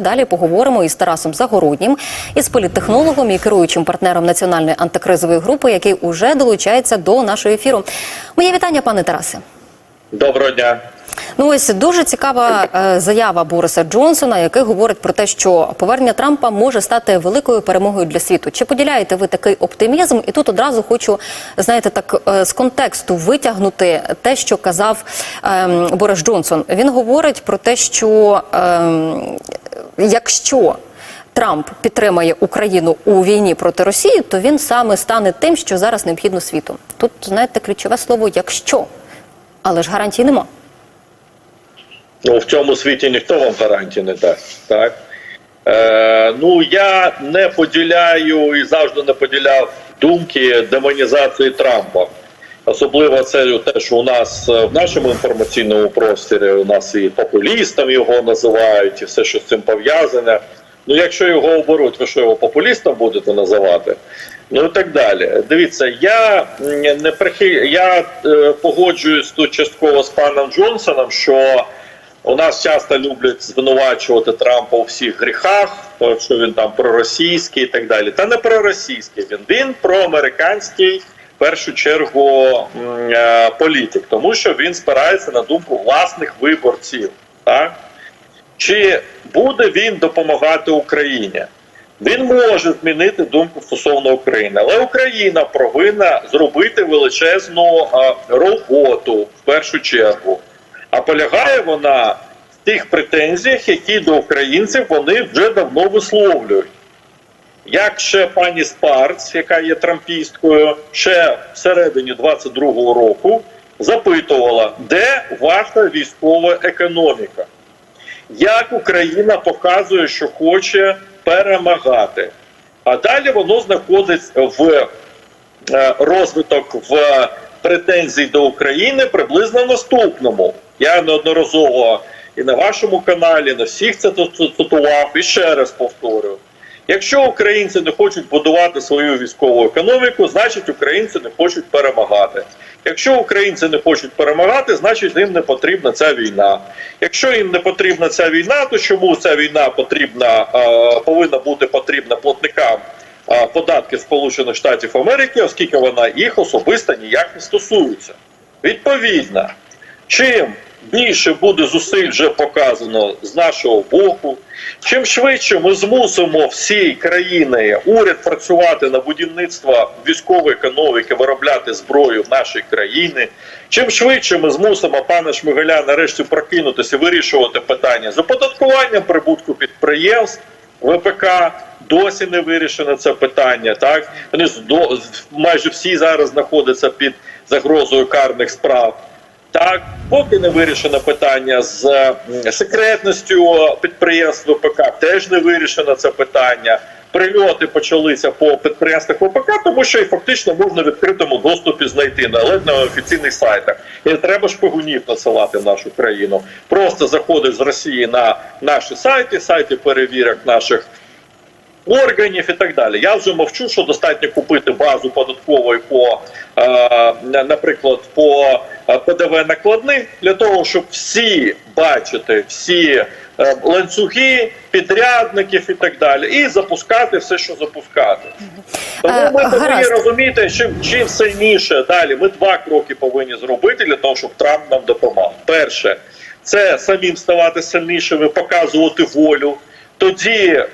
Далі поговоримо із Тарасом Загороднім, із політтехнологом і керуючим партнером національної антикризової групи, який уже долучається до нашого ефіру. Моє вітання, пане Тарасе. Доброго дня. Ну ось дуже цікава е, заява Бориса Джонсона, який говорить про те, що повернення Трампа може стати великою перемогою для світу. Чи поділяєте ви такий оптимізм? І тут одразу хочу знаєте, так е, з контексту витягнути те, що казав ем, Борис Джонсон. Він говорить про те, що ем, якщо Трамп підтримає Україну у війні проти Росії, то він саме стане тим, що зараз необхідно світу. Тут знаєте ключове слово якщо, але ж гарантій нема. Ну, в цьому світі ніхто вам гарантій не дасть. Так? Е, ну, я не поділяю і завжди не поділяв думки демонізації Трампа. Особливо це те, що у нас е, в нашому інформаційному просторі у нас і популістом його називають, і все, що з цим пов'язане. Ну, якщо його оберуть, ви що його популістом будете називати? Ну і так далі. Дивіться, я не прихи... я е, погоджуюсь тут частково з паном Джонсоном, що у нас часто люблять звинувачувати Трампа у всіх гріхах, то що він там проросійський і так далі. Та не проросійський він, він проамериканський в першу чергу е, політик, тому що він спирається на думку власних виборців. Так? Чи буде він допомагати Україні? Він може змінити думку стосовно України, але Україна повинна зробити величезну а, роботу в першу чергу. А полягає вона в тих претензіях, які до українців вони вже давно висловлюють. Як ще пані Спарц, яка є трампісткою, ще всередині 22-го року запитувала, де ваша військова економіка? Як Україна показує, що хоче перемагати. А далі воно знаходиться в е, розвиток в претензій до України приблизно наступному. Я неодноразово і на вашому каналі, і на всіх це цитував, і ще раз повторюю. Якщо українці не хочуть будувати свою військову економіку, значить українці не хочуть перемагати. Якщо українці не хочуть перемагати, значить їм не потрібна ця війна. Якщо їм не потрібна ця війна, то чому ця війна потрібна повинна бути потрібна платникам податки Сполучених Штатів Америки, оскільки вона їх особисто ніяк не стосується. Відповідно, чим більше буде зусиль вже показано з нашого боку, чим швидше ми змусимо всі країни уряд працювати на будівництво військової економіки, виробляти зброю в нашій країні, чим швидше ми змусимо пана Шмигаля нарешті прокинутися, вирішувати питання з оподаткуванням прибутку підприємств. ВПК досі не вирішено це питання. Так вони майже всі зараз знаходяться під загрозою карних справ. Так, поки не вирішено питання з секретністю підприємств ВПК, теж не вирішено це питання. Прильоти почалися по підприємствах ВПК, тому що їх фактично можна в відкритому доступі знайти на але на офіційних сайтах. І не треба шпигунів насилати в нашу країну. Просто заходиш з Росії на наші сайти, сайти перевірок наших органів і так далі. Я вже мовчу, що достатньо купити базу податкової по, е, наприклад, по е, ПДВ накладних для того, щоб всі бачити всі е, ланцюги, підрядників і так далі, і запускати все, що запускати. Тому ми повинні гаразд. розуміти, чим чим сильніше далі. Ми два кроки повинні зробити для того, щоб Трамп нам допомагав. Перше, це самим ставати сильнішими, показувати волю. Тоді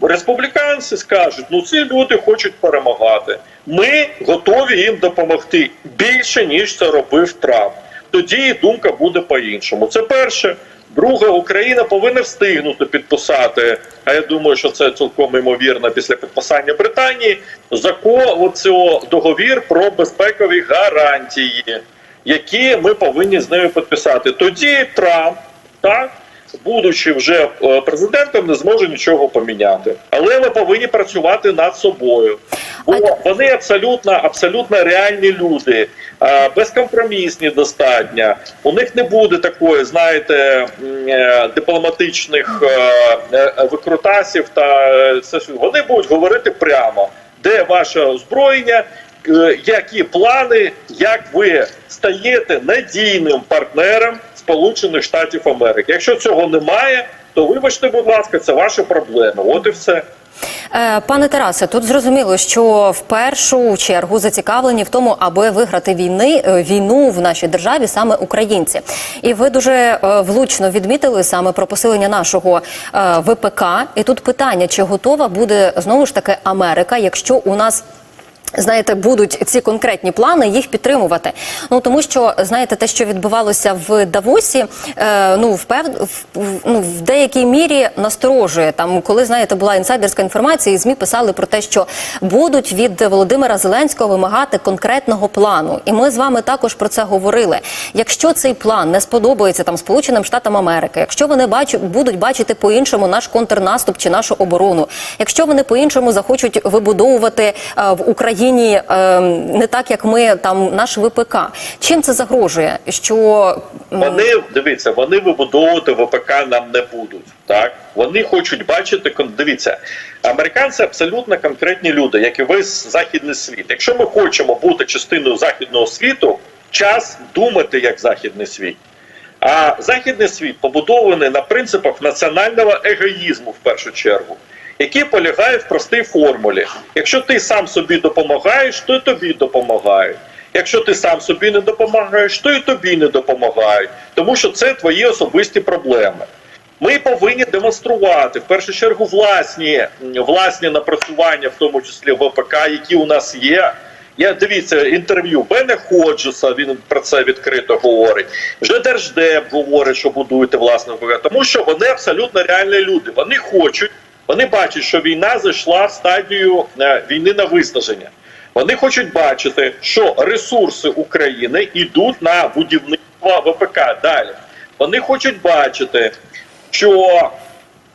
республіканці скажуть: ну ці люди хочуть перемагати. Ми готові їм допомогти більше ніж це робив Трамп. Тоді думка буде по-іншому. Це перше. Друге, Україна повинна встигнути підписати. А я думаю, що це цілком ймовірно після підписання Британії. Закон оцього договір про безпекові гарантії, які ми повинні з нею підписати. Тоді Трамп так. Будучи вже е, президентом, не зможе нічого поміняти, але ми повинні працювати над собою, бо вони абсолютно абсолютно реальні люди, е, безкомпромісні достатньо. У них не буде такої, знаєте, е, дипломатичних викрутасів. Та е, це вони будуть говорити прямо, де ваше озброєння, які плани, як ви стаєте надійним партнером Сполучених Штатів Америки. Якщо цього немає, то вибачте, будь ласка, це ваші проблеми. От і все. Е, Пане Тарасе, тут зрозуміло, що в першу чергу зацікавлені в тому, аби виграти війни е, війну в нашій державі саме українці. І ви дуже е, влучно відмітили саме про посилення нашого е, ВПК. І тут питання: чи готова буде знову ж таки Америка, якщо у нас Знаєте, будуть ці конкретні плани їх підтримувати. Ну тому що знаєте, те, що відбувалося в Давосі, е, ну в, в- ну, в деякій мірі насторожує. Там, коли знаєте, була інсайдерська інформація, і змі писали про те, що будуть від Володимира Зеленського вимагати конкретного плану. І ми з вами також про це говорили. Якщо цей план не сподобається там Сполученим Штатам Америки, якщо вони бачу, будуть бачити по-іншому наш контрнаступ чи нашу оборону, якщо вони по-іншому захочуть вибудовувати е, в Україні е, не так, як ми там наш ВПК, чим це загрожує? Що Вони дивіться, вони вибудовувати ВПК нам не будуть. Так вони хочуть бачити дивіться, американці абсолютно конкретні люди, як і весь західний світ. Якщо ми хочемо бути частиною західного світу, час думати як західний світ. А західний світ побудований на принципах національного егоїзму в першу чергу, який полягає в простій формулі: якщо ти сам собі допомагаєш, то й тобі допомагають. Якщо ти сам собі не допомагаєш, то і тобі не допомагають, тому що це твої особисті проблеми. Ми повинні демонструвати в першу чергу власні власні напрацювання, в тому числі ВПК, які у нас є. Я дивіться інтерв'ю Бене Ходжеса. Він про це відкрито говорить. Вже держдеп говорить, що будуєте власне ВПК, тому що вони абсолютно реальні люди. Вони хочуть, вони бачать, що війна зайшла в стадію е, війни на виснаження. Вони хочуть бачити, що ресурси України йдуть на будівництво ВПК далі. Вони хочуть бачити, що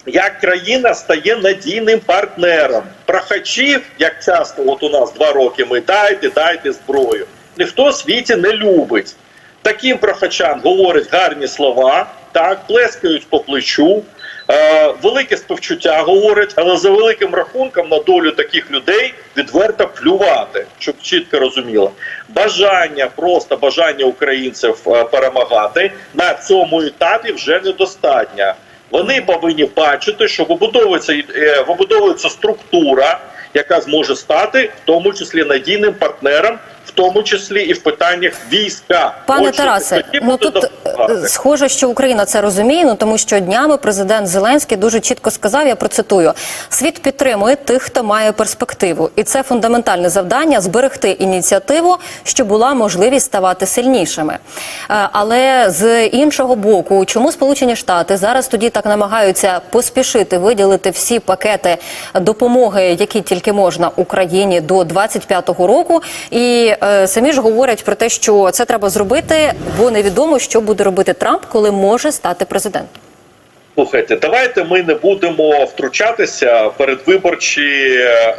як країна стає надійним партнером. Прохачів, як часто от у нас два роки ми дайте, дайте зброю. Ніхто в світі не любить. Таким прохачам говорять гарні слова, так, плескають по плечу, е, велике співчуття говорять, але за великим рахунком на долю таких людей відверто плювати, щоб чітко розуміло. Бажання, просто бажання українців е, перемагати на цьому етапі вже недостатньо. Вони повинні бачити, що вибудовується, е, вибудовується структура, яка зможе стати в тому числі надійним партнером, в тому числі і в питаннях війська. Пане От Тарасе, ну тут допомагати. е, схоже, що Україна це розуміє. Ну тому що днями президент Зеленський дуже чітко сказав. Я процитую: світ підтримує тих, хто має перспективу, і це фундаментальне завдання зберегти ініціативу, щоб була можливість ставати сильнішими. Е, Але з іншого боку, чому Сполучені Штати зараз тоді так намагаються поспішити виділити всі пакети допомоги, які тільки можна Україні до 25-го року, і е, самі ж говорять про те, що це треба зробити, бо невідомо, що буде робити Трамп, коли може стати президентом. Слухайте, давайте ми не будемо втручатися передвиборчі е,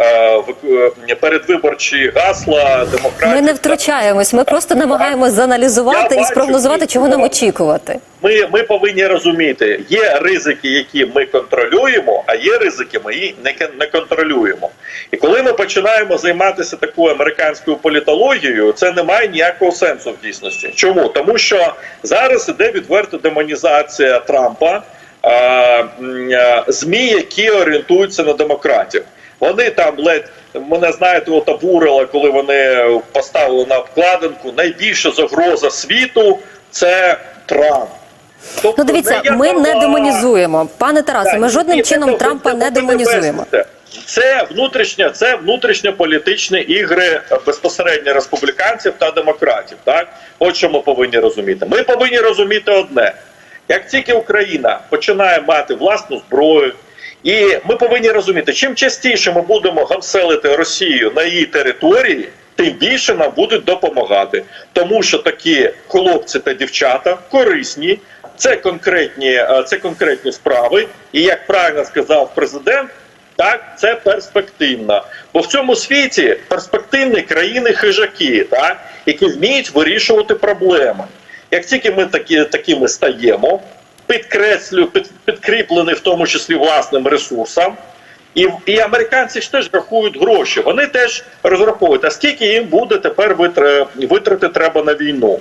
е, передвиборчі гасла демократії. Ми не втручаємось, ми просто намагаємось зааналізувати Я і бачу, спрогнозувати, чого нам очікувати. Ми, ми повинні розуміти, є ризики, які ми контролюємо, а є ризики, ми їх не, не контролюємо. І коли ми починаємо займатися такою американською політологією, це не має ніякого сенсу в дійсності. Чому? Тому що зараз іде відверта демонізація Трампа, змі, які орієнтуються на демократів. Вони там ледь мене знаєте, от обурило, коли вони поставили на обкладинку. Найбільша загроза світу це Трамп. Тобто Ну дивіться, не ми не демонізуємо. Пане Тарасе, ми жодним ні, чином це- Трампа це не демонізуємо. Це внутрішня, це внутрішньополітичні ігри безпосередньо республіканців та демократів. Так, от що ми повинні розуміти. Ми повинні розуміти одне: як тільки Україна починає мати власну зброю, і ми повинні розуміти, чим частіше ми будемо гамселити Росію на її території, тим більше нам будуть допомагати, тому що такі хлопці та дівчата корисні. Це конкретні, е, це конкретні справи, і як правильно сказав президент, так це перспективно. Бо в цьому світі перспективні країни хижаки, так, які вміють вирішувати проблеми. Як тільки ми такі, такими стаємо, підкреслю, під, підкріплені в тому числі власним ресурсам, і, і американці ж теж рахують гроші. Вони теж розраховують, а скільки їм буде тепер витр- витрати треба на війну.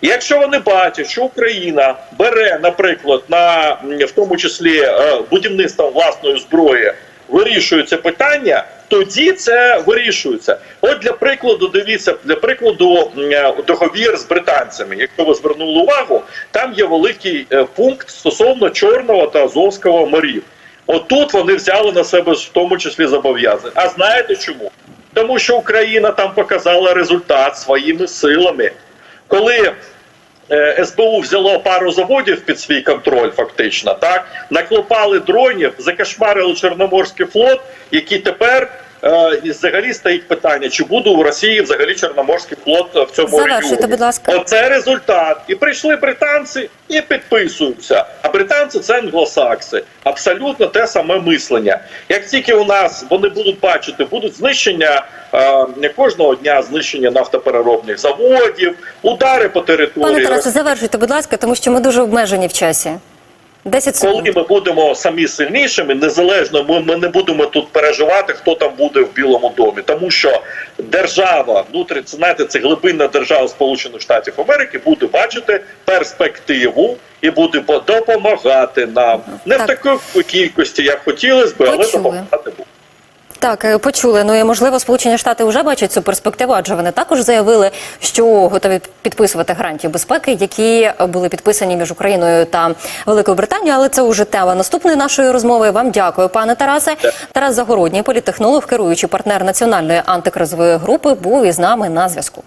І якщо вони бачать, що Україна бере, наприклад, на в тому числі е, будівництвом власної зброї, вирішує це питання. Тоді це вирішується. От для прикладу, дивіться, для прикладу, е, договір з британцями. Якщо ви звернули увагу, там є великий е, пункт стосовно Чорного та Азовського морів. Отут вони взяли на себе в тому числі зобов'язання. А знаєте чому? Тому що Україна там показала результат своїми силами. Коли е, СБУ взяло пару заводів під свій контроль, фактично, так наклопали дронів, закошмарили Чорноморський флот, який тепер. Е, І взагалі стоїть питання, чи буде у Росії взагалі Чорноморський флот в цьому регіоні. будь ласка. Оце результат. І прийшли британці і підписуються. А британці це англосакси. Абсолютно те саме мислення. Як тільки у нас вони будуть бачити, будуть знищення е, не кожного дня знищення нафтопереробних заводів, удари по території. Пане Тарасе, завершуйте, будь ласка, тому що ми дуже обмежені в часі. 10 секунд. Коли ми будемо самі сильнішими, незалежно ми, ми не будемо тут переживати, хто там буде в Білому домі, тому що держава, внутрі це знаєте, це глибинна держава Сполучених Штатів Америки буде бачити перспективу і буде допомагати нам не Так. в такій кількості, як хотілося би, але допомагати буде. Так, е, почули. Ну і можливо, Сполучені Штати вже бачать цю перспективу, адже вони також заявили, що готові підписувати гарантії безпеки, які були підписані між Україною та Великою Британією. Але це вже тема наступної нашої розмови. Вам дякую, пане Тарасе. Тарас Загородній, політтехнолог, керуючий партнер національної антикризової групи, був із нами на зв'язку.